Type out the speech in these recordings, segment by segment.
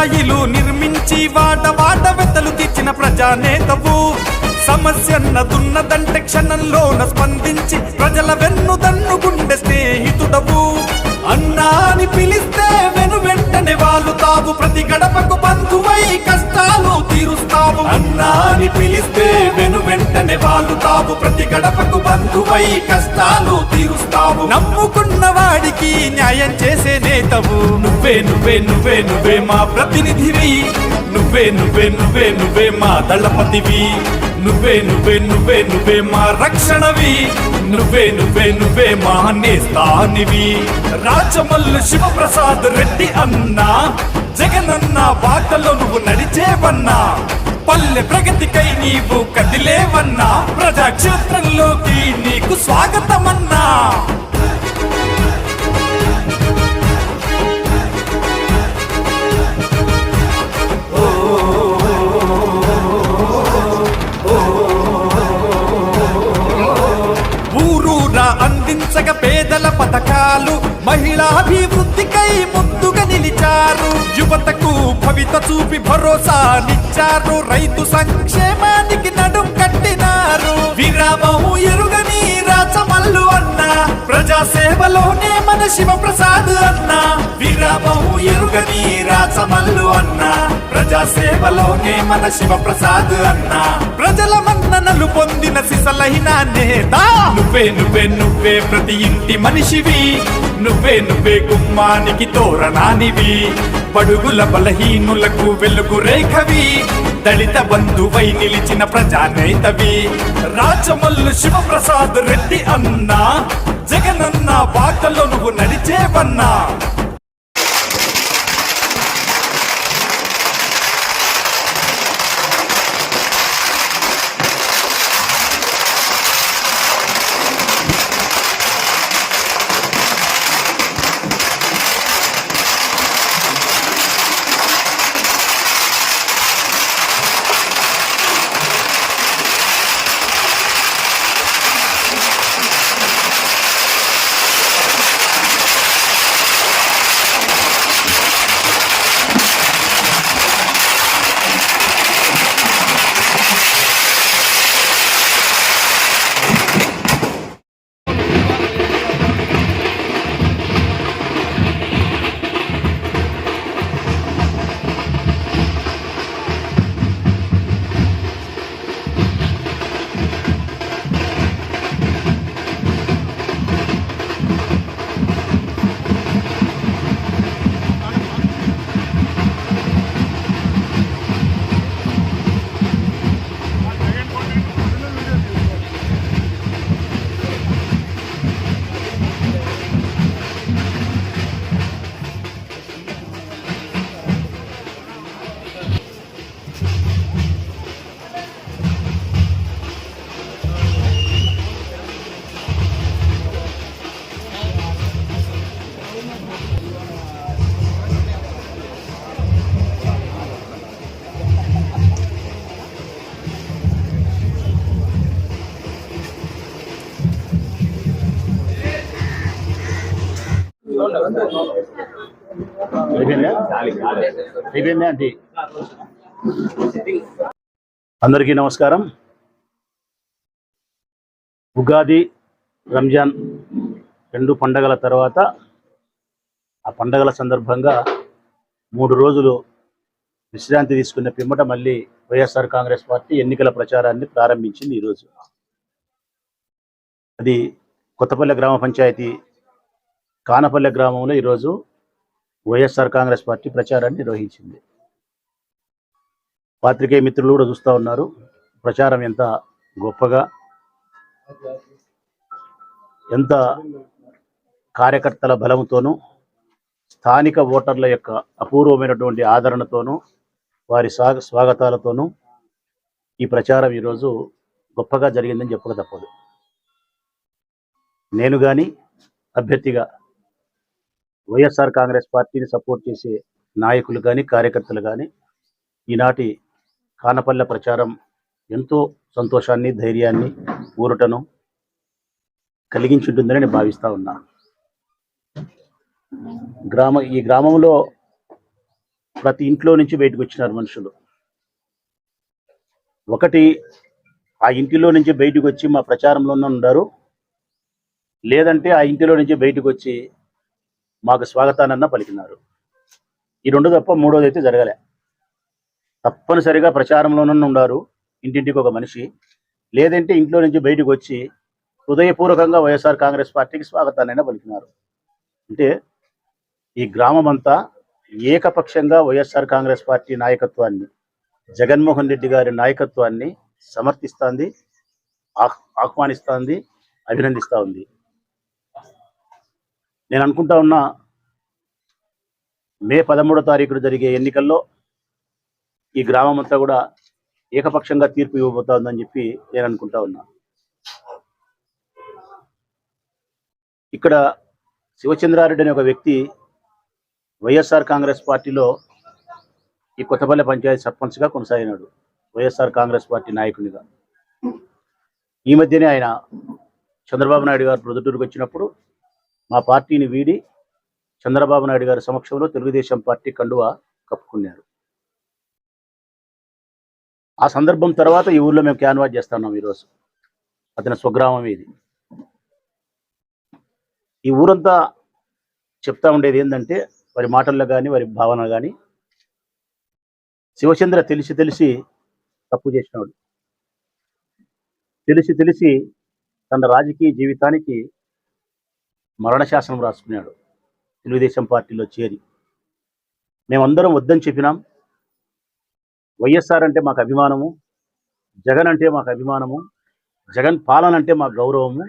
స్థాయిలు నిర్మించి వాట వాట వెతలు తీర్చిన ప్రజానేతవు. సమస్యన్నదున్నదంటే క్షణంలోన స్పందించి ప్రజల వెన్ను దన్ను గుండె స్నేహితుడవు. అన్నా అని పిలిస్తే వెను వెంటనే వాలుతావు ప్రతి గడపకు బంధువై కష్టాలు తీరుస్తావు. అన్నా పిలిస్తే వెను వెంటనే వాలుతావు ప్రతి గడపకు బంధువై కష్టాలు తీరుస్తావు. నమ్ముకున్న వాడికి న్యాయం చేసే నేతవు. నువ్వే నువ్వే నువ్వే నువ్వే మా ప్రతినిధివి. నువ్వే నువ్వే నువ్వే నువ్వే మా దళపతివి. నువ్వే నువ్వే నువ్వే నువ్వే మా రక్షణవి. నువ్వే నువ్వే నువ్వే మా నేస్తానివి రాజమల్లు శివప్రసాద్ రెడ్డి అన్నా జగనన్న బాటలో నువ్వు నడిచేవన్నా. పల్లె ప్రగతికై నీవు కదిలేవన్నా? ప్రజాక్షేత్రంలోకి నీకు స్వాగతమన్నా? ఊరూరా అందించగ పేదల పథకాలు మహిళాభివృద్ధికై ముందు నిలిచారు. యువతకు భవిత చూపి భరోసానిచ్చారు రైతు సంక్షేమానికి నడుం కట్టినారు. విరామము ఎరుగని రాచమల్లు అన్న. ప్రజా సేవలోనే మన శివప్రసాద్ అన్న. విరామము ఎరుగని రాచమల్లు అన్న. ప్రజా సేవలోనే మన శివప్రసాద్ అన్న. ప్రజల మన్ననలు పొందిన సిసలైన నేత. నువ్వే నువ్వే నువ్వే ప్రతి ఇంటి మనిషివి. నువ్వే నువ్వే గుమ్మానికి తోరణానివి. బడుగుల బలహీనులకు వెలుగు రేఖవి. దళిత బంధువై నిలిచిన ప్రజానేతవి. రాజమల్లు శివప్రసాద్ రెడ్డి అన్నా. జగనన్న బాటలో నువ్వు నడిచేవన్నా. అయిపోయిందే అంటే అందరికీ నమస్కారం. ఉగాది రంజాన్ రెండు పండగల తర్వాత ఆ పండగల సందర్భంగా మూడు రోజులు విశ్రాంతి తీసుకున్న పిమ్మట మళ్ళీ వైఎస్ఆర్ కాంగ్రెస్ పార్టీ ఎన్నికల ప్రచారాన్ని ప్రారంభించింది ఈరోజు. అది కొత్తపల్లె గ్రామ పంచాయతీ కానపల్లె గ్రామంలో ఈరోజు వైఎస్ఆర్ కాంగ్రెస్ పార్టీ ప్రచారాన్ని నిర్వహించింది. పాత్రికేయ మిత్రులు కూడా చూస్తూ ఉన్నారు. ప్రచారం ఎంత గొప్పగా ఎంత కార్యకర్తల బలంతోనూ స్థానిక ఓటర్ల యొక్క అపూర్వమైనటువంటి ఆదరణతోనూ వారి స్వాగ స్వాగతాలతోనూ ఈ ప్రచారం ఈరోజు గొప్పగా జరిగిందని చెప్పక తప్పదు నేను కానీ అభ్యర్థిగా వైఎస్ఆర్ కాంగ్రెస్ పార్టీని సపోర్ట్ చేసే నాయకులు కానీ కార్యకర్తలు కానీ ఈనాటి కానపల్లె ప్రచారం ఎంతో సంతోషాన్ని ధైర్యాన్ని ఊరటను కలిగించుంటుందని నేను భావిస్తూ ఉన్నా. గ్రామ ఈ గ్రామంలో ప్రతి ఇంట్లో నుంచి బయటకు వచ్చినారు మనుషులు. ఒకటి ఆ ఇంటిలో నుంచి బయటకు వచ్చి మా ప్రచారంలోనే ఉన్నారు లేదంటే ఆ ఇంటిలో నుంచి బయటకు వచ్చి మాకు స్వాగతానన్న పలికినారు. ఈ రెండు తప్ప మూడోది అయితే జరగలే. తప్పనిసరిగా ప్రచారంలోనూ ఉన్నారు ఇంటింటికి ఒక మనిషి. లేదంటే ఇంట్లో నుంచి బయటకు వచ్చి హృదయపూర్వకంగా వైఎస్ఆర్ కాంగ్రెస్ పార్టీకి స్వాగతాన్నైనా పలికినారు. అంటే ఈ గ్రామం అంతా ఏకపక్షంగా వైఎస్ఆర్ కాంగ్రెస్ పార్టీ నాయకత్వాన్ని జగన్మోహన్ రెడ్డి గారి నాయకత్వాన్ని సమర్థిస్తోంది ఆహ్- ఆహ్వానిస్తాంది ఉంది. నేను అనుకుంటా ఉన్నా మే పదమూడో తారీఖున జరిగే ఎన్నికల్లో ఈ గ్రామం అంతా కూడా ఏకపక్షంగా తీర్పు ఇవ్వబోతా ఉందని చెప్పి నేను అనుకుంటా ఉన్నా. ఇక్కడ శివచంద్రారెడ్డి అనే ఒక వ్యక్తి వైఎస్ఆర్ కాంగ్రెస్ పార్టీలో ఈ కొత్తపల్లి పంచాయతీ సర్పంచ్గా కొనసాగినాడు వైఎస్ఆర్ కాంగ్రెస్ పార్టీ నాయకునిగా. ఈ మధ్యనే ఆయన చంద్రబాబు నాయుడు గారు ప్రొద్దుటూరుకు వచ్చినప్పుడు మా పార్టీని వీడి చంద్రబాబు నాయుడు గారి సమక్షంలో తెలుగుదేశం పార్టీ కండువా కప్పుకున్నారు. ఆ సందర్భం తర్వాత ఈ ఊర్లో మేము క్యాన్వాస్ చేస్తున్నాం ఈరోజు. అతని స్వగ్రామం ఇది. ఈ ఊరంతా చెప్తా ఉండేది ఏంటంటే వారి మాటల్లో కానీ వారి భావన కానీ శివచంద్ర తెలిసి తెలిసి తప్పు చేసినాడు. తెలిసి తెలిసి తన రాజకీయ జీవితానికి మరణ శాసనం రాసుకున్నాడు. తెలుగుదేశం పార్టీలో చేరి. మేమందరం వద్దని చెప్పినాం. వైఎస్ఆర్ అంటే మాకు అభిమానము. జగన్ అంటే మాకు అభిమానము. జగన్ పాలన అంటే మాకు గౌరవము.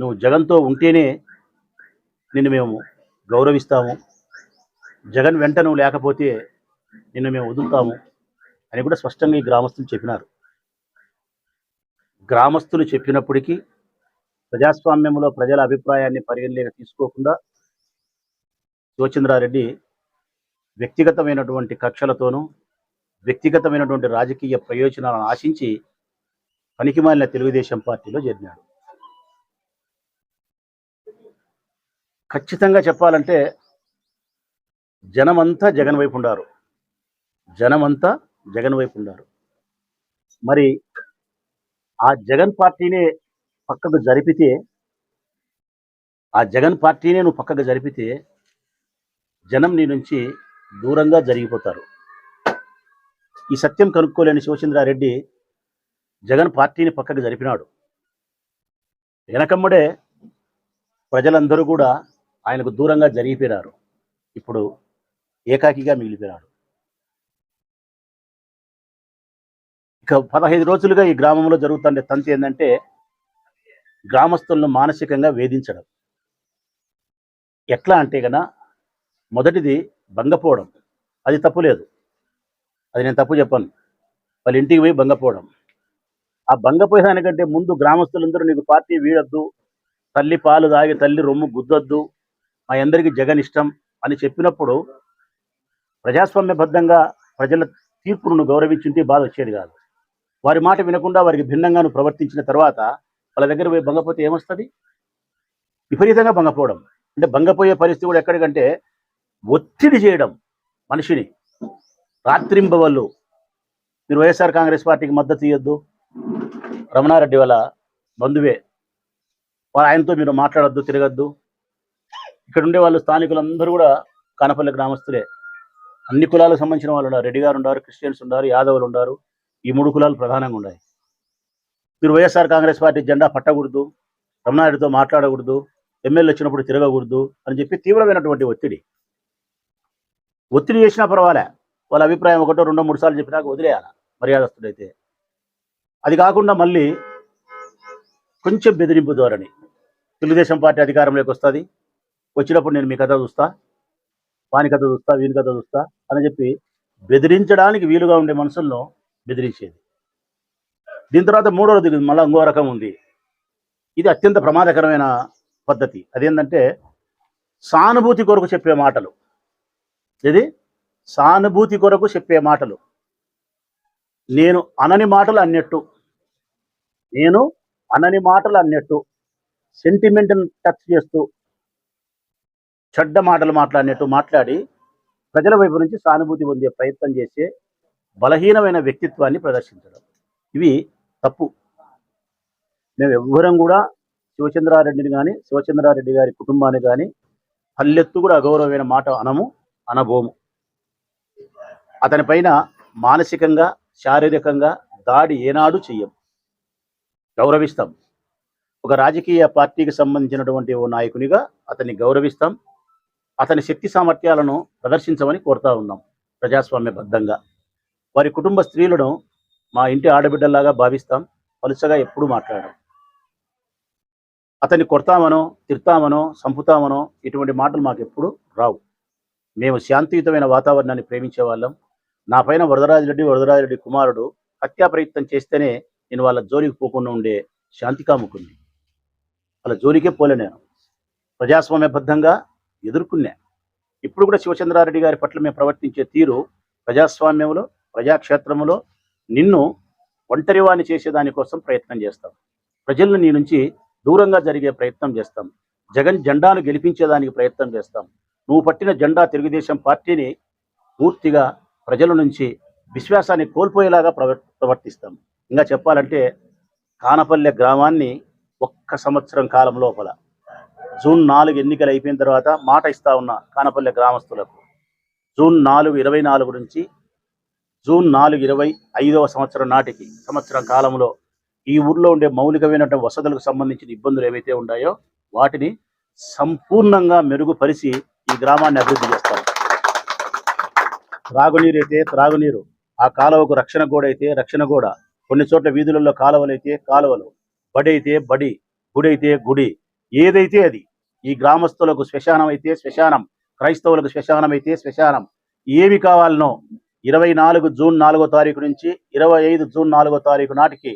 నువ్వు జగన్తో ఉంటేనే నిన్ను మేము గౌరవిస్తాము. జగన్ వెంట నువ్వు లేకపోతే నిన్ను మేము వదులుతాము అని కూడా స్పష్టంగా ఈ గ్రామస్తులు చెప్పినారు. గ్రామస్తులు చెప్పినప్పటికీ ప్రజాస్వామ్యంలో ప్రజల అభిప్రాయాన్ని పరిగణలోకి తీసుకోకుండా శివచంద్రారెడ్డి వ్యక్తిగతమైనటువంటి కక్షలతోనూ వ్యక్తిగతమైనటువంటి రాజకీయ ప్రయోజనాలను ఆశించి పనికిమాలిన తెలుగుదేశం పార్టీలో చేరినాడు. ఖచ్చితంగా చెప్పాలంటే జనమంతా జగన్ వైపు ఉండారు. జనమంతా జగన్ వైపు ఉండారు. మరి ఆ జగన్ పార్టీనే పక్కకు జరిపితే ఆ జగన్ పార్టీనే నువ్వు పక్కకు జరిపితే జనం నీ నుంచి దూరంగా జరిగిపోతారు. ఈ సత్యం కనుక్కోలేని శివచంద్రారెడ్డి జగన్ పార్టీని పక్కకు జరిపినాడు. వెనకమ్మడే ప్రజలందరూ కూడా ఆయనకు దూరంగా జరిగిపోయినారు. ఇప్పుడు ఏకాకిగా మిగిలిపోయినాడు. ఇక పదహైదు రోజులుగా ఈ గ్రామంలో జరుగుతుండే తంతి ఏంటంటే గ్రామస్తులను మానసికంగా వేధించడం. ఎట్లా అంటే గన మొదటిది భంగపోవడం. అది తప్పు లేదు. అది నేను తప్పు చెప్పాను. వాళ్ళ ఇంటికి పోయి భంగపోవడం. ఆ భంగపోయేదానికంటే ముందు గ్రామస్తులందరూ నీకు పార్టీ వీడొద్దు తల్లి పాలు తాగి తల్లి రొమ్ము గుద్దొద్దు మా అందరికీ జగన్ ఇష్టం అని చెప్పినప్పుడు ప్రజాస్వామ్యబద్ధంగా ప్రజల తీర్పును గౌరవించుంటే బాధ వచ్చేది కాదు. వారి మాట వినకుండా వారికి భిన్నంగా ప్రవర్తించిన తర్వాత వాళ్ళ దగ్గర పోయి భంగపోతే ఏమొస్తుంది? విపరీతంగా భంగపోవడం. అంటే భంగపోయే పరిస్థితి కూడా ఎక్కడికంటే ఒత్తిడి చేయడం మనిషిని. రాత్రింబవళ్ళు. మీరు వైఎస్ఆర్ కాంగ్రెస్ పార్టీకి మద్దతు ఇవ్వద్దు రమణారెడ్డి వాళ్ళ బంధువే. వాళ్ళ ఆయనతో మీరు మాట్లాడొద్దు తిరగద్దు. ఇక్కడ ఉండే వాళ్ళు స్థానికులందరూ కూడా కానపల్లి గ్రామస్తులే. అన్ని కులాలకు సంబంధించిన వాళ్ళు ఉన్నారు. రెడ్డి గారు ఉన్నారు క్రిస్టియన్స్ ఉన్నారు యాదవులు ఉన్నారు. ఈ మూడు కులాలు ప్రధానంగా ఉన్నాయి. మీరు వైఎస్ఆర్ కాంగ్రెస్ పార్టీ జెండా పట్టకూడదు రమణారెడ్డితో మాట్లాడకూడదు ఎమ్మెల్యే వచ్చినప్పుడు తిరగకూడదు అని చెప్పి తీవ్రమైనటువంటి ఒత్తిడి. ఒత్తిడి చేసినా పర్వాలే. వాళ్ళ అభిప్రాయం ఒకటో రెండో మూడు సార్లు చెప్పినాక వదిలేయాల మర్యాదస్తుడైతే. అది కాకుండా మళ్ళీ కొంచెం బెదిరింపు ధోరణి. తెలుగుదేశం పార్టీ అధికారంలోకి వస్తుంది. వచ్చినప్పుడు నేను మీ కథ చూస్తా వాని కథ చూస్తా వీని కథ చూస్తా అని చెప్పి బెదిరించడానికి వీలుగా ఉండే మనుషులను బెదిరించేది. దీని తర్వాత మూడవది మళ్ళీ ఇంకో రకం ఉంది. ఇది అత్యంత ప్రమాదకరమైన పద్ధతి. అదేంటంటే సానుభూతి కొరకు చెప్పే మాటలు. ఇది సానుభూతి కొరకు చెప్పే మాటలు. నేను అనని మాటలు అన్నట్టు. నేను అనని మాటలు అన్నట్టు. సెంటిమెంట్ని టచ్ చేస్తూ చెడ్డ మాటలు మాట్లాడినట్టు మాట్లాడి ప్రజల వైపు నుంచి సానుభూతి పొందే ప్రయత్నం చేసే బలహీనమైన వ్యక్తిత్వాన్ని ప్రదర్శించడం. ఇవి తప్పు. మేము ఎవ్వరం కూడా శివచంద్రారెడ్డిని కానీ శివచంద్రారెడ్డి గారి కుటుంబాన్ని కానీ పల్లెత్తు కూడా అగౌరవమైన మాట అనము అనబోము. అతని పైన మానసికంగా శారీరకంగా దాడి ఏనాడు చెయ్యం గౌరవిస్తాం. ఒక రాజకీయ పార్టీకి సంబంధించినటువంటి ఓ నాయకునిగా అతన్ని గౌరవిస్తాం. అతని శక్తి సామర్థ్యాలను ప్రదర్శించమని కోరుతా ఉన్నాం ప్రజాస్వామ్యబద్ధంగా. వారి కుటుంబ స్త్రీలను మా ఇంటి ఆడబిడ్డల్లాగా భావిస్తాం. పలుచగా ఎప్పుడూ మాట్లాడడం. అతన్ని కొడతామనో తిడతామనో సంపుతామనో ఇటువంటి మాటలు మాకు ఎప్పుడు రావు. మేము శాంతియుతమైన వాతావరణాన్ని ప్రేమించే వాళ్ళం. నా పైన వరదరాజరెడ్డి వరదరాజరెడ్డి కుమారుడు హత్యా ప్రయత్నం చేస్తేనే నేను వాళ్ళ జోలికి పోకుండా ఉండే శాంతి కాముకుంది. వాళ్ళ జోలికే పోలే నేను. ప్రజాస్వామ్యబద్ధంగా ఎదుర్కొన్నా. ఇప్పుడు కూడా శివచంద్రారెడ్డి గారి పట్ల మేము ప్రవర్తించే తీరు ప్రజాస్వామ్యంలో ప్రజాక్షేత్రంలో నిన్ను ఒంటరివాణి చేసేదానికోసం ప్రయత్నం చేస్తాం. ప్రజలను నీ నుంచి దూరంగా జరిగే ప్రయత్నం చేస్తాం. జగన్ జెండాను గెలిపించేదానికి ప్రయత్నం చేస్తాం. నువ్వు పట్టిన జెండా తెలుగుదేశం పార్టీని పూర్తిగా ప్రజల నుంచి విశ్వాసాన్ని కోల్పోయేలాగా ప్రవర్తిస్తాం. ఇంకా చెప్పాలంటే కానపల్లె గ్రామాన్ని ఒక్క సంవత్సరం కాలం లోపల జూన్ నాలుగు ఎన్నికలు అయిపోయిన తర్వాత మాట ఇస్తా ఉన్న కానపల్లె గ్రామస్తులకు జూన్ నాలుగు ఇరవై నాలుగు నుంచి జూన్ నాలుగు ఇరవై ఐదవ సంవత్సరం నాటికి సంవత్సరం కాలంలో ఈ ఊర్లో ఉండే మౌలికమైనటువంటి వసతులకు సంబంధించిన ఇబ్బందులు ఏవైతే ఉన్నాయో వాటిని సంపూర్ణంగా మెరుగుపరిచి ఈ గ్రామాన్ని అభివృద్ధి చేస్తారు. త్రాగునీరు అయితే త్రాగునీరు ఆ కాలువకు రక్షణ గోడ అయితే రక్షణ గోడ కొన్ని చోట్ల వీధులలో కాలువలు అయితే కాలువలు బడి అయితే బడి గుడి అయితే గుడి ఏదైతే అది ఈ గ్రామస్తులకు శ్మశానం అయితే శ్మశానం క్రైస్తవులకు శ్మశానం అయితే శ్మశానం ఏమి కావాలనో ఇరవై నాలుగు జూన్ నాలుగో తారీఖు నుంచి ఇరవై ఐదు జూన్ నాలుగో తారీఖు నాటికి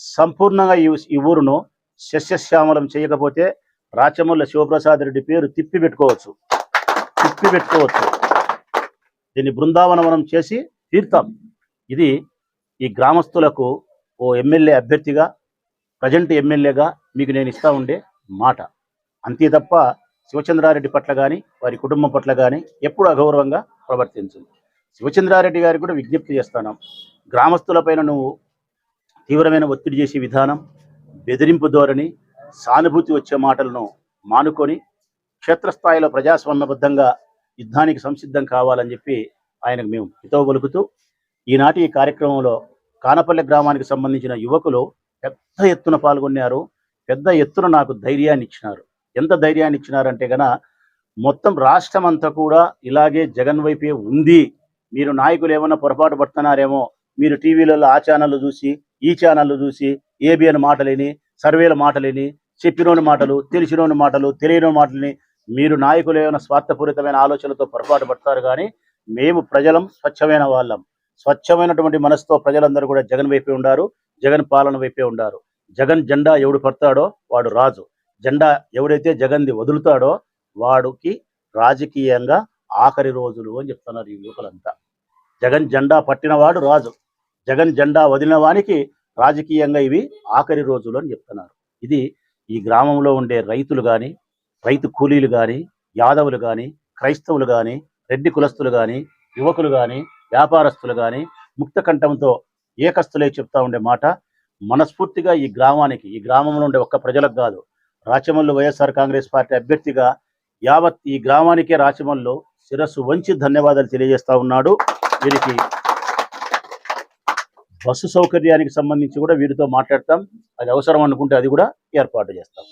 సంపూర్ణంగా ఈ ఈ ఊరును శస్యశ్యామలం చేయకపోతే రాచమల్ల శివప్రసాద్ రెడ్డి పేరు తిప్పి పెట్టుకోవచ్చు తిప్పి పెట్టుకోవచ్చు దీన్ని బృందావనవనం చేసి తీర్థం ఇది ఈ గ్రామస్తులకు ఓ ఎమ్మెల్యే అభ్యర్థిగా ప్రజెంట్ ఎమ్మెల్యేగా మీకు నేను ఇస్తా ఉండే మాట. అంతే తప్ప శివచంద్రారెడ్డి పట్ల కానీ వారి కుటుంబం పట్ల కానీ ఎప్పుడు అగౌరవంగా ప్రవర్తించింది శివచంద్రారెడ్డి గారికి కూడా విజ్ఞప్తి చేస్తాను. గ్రామస్తులపైన నువ్వు తీవ్రమైన ఒత్తిడి చేసే విధానం బెదిరింపు ధోరణి సానుభూతి వచ్చే మాటలను మానుకొని క్షేత్రస్థాయిలో ప్రజాస్వామ్యబద్ధంగా యుద్ధానికి సంసిద్ధం కావాలని చెప్పి ఆయనకు మేము హితవు పలుకుతూ ఈనాటి ఈ కార్యక్రమంలో కానపల్లె గ్రామానికి సంబంధించిన యువకులు పెద్ద ఎత్తున పాల్గొన్నారు. పెద్ద ఎత్తున నాకు ధైర్యాన్ని ఇచ్చినారు. ఎంత ధైర్యాన్ని ఇచ్చినారంటే గన మొత్తం రాష్ట్రం అంతా కూడా ఇలాగే జగన్ వైపే ఉంది. మీరు నాయకులు ఏమైనా పొరపాటు పడుతున్నారేమో మీరు టీవీలలో ఆ ఛానళ్ళు చూసి ఈ ఛానళ్ళు చూసి ఏబిఎన్ మాటలేని సర్వేల మాటలేని చెప్పినోని మాటలు తెలిసినోని మాటలు తెలియని మాటలని మీరు నాయకులు ఏమైనా స్వార్థపూరితమైన ఆలోచనలతో పొరపాటు పడతారు కానీ మేము ప్రజలం స్వచ్ఛమైన వాళ్ళం. స్వచ్ఛమైనటువంటి మనసుతో ప్రజలందరూ కూడా జగన్ వైపే ఉండారు జగన్ పాలన వైపే ఉండారు. జగన్ జెండా ఎవడు పడతాడో వాడు రాజు. జెండా ఎవడైతే జగన్ది వదులుతాడో వాడికి రాజకీయంగా ఆఖరి రోజులు అని చెప్తున్నారు ఈ యువకులంతా జగన్ జెండా పట్టినవాడు రాజు. జగన్ జెండా వదిలిన వానికి రాజకీయంగా ఇవి ఆఖరి రోజులు అని చెప్తున్నారు. ఇది ఈ గ్రామంలో ఉండే రైతులు కానీ రైతు కూలీలు కానీ యాదవులు కానీ క్రైస్తవులు కానీ రెడ్డి కులస్తులు కానీ యువకులు కానీ వ్యాపారస్తులు కానీ ముక్త కంఠంతో ఏకస్తులే చెప్తా ఉండే మాట మనస్ఫూర్తిగా ఈ గ్రామానికి ఈ గ్రామంలో ఉండే ఒక్క ప్రజలకు కాదు. రాచమల్లు వైఎస్ఆర్ కాంగ్రెస్ పార్టీ అభ్యర్థిగా యావత్ ఈ గ్రామానికే రాచమల్లు శిరస్సు వంచి ధన్యవాదాలు తెలియజేస్తా ఉన్నాడు. వీరికి బస్సు సౌకర్యానికి సంబంధించి కూడా వీరితో మాట్లాడతాం. అది అవసరం అనుకుంటే అది కూడా ఏర్పాటు చేస్తాం.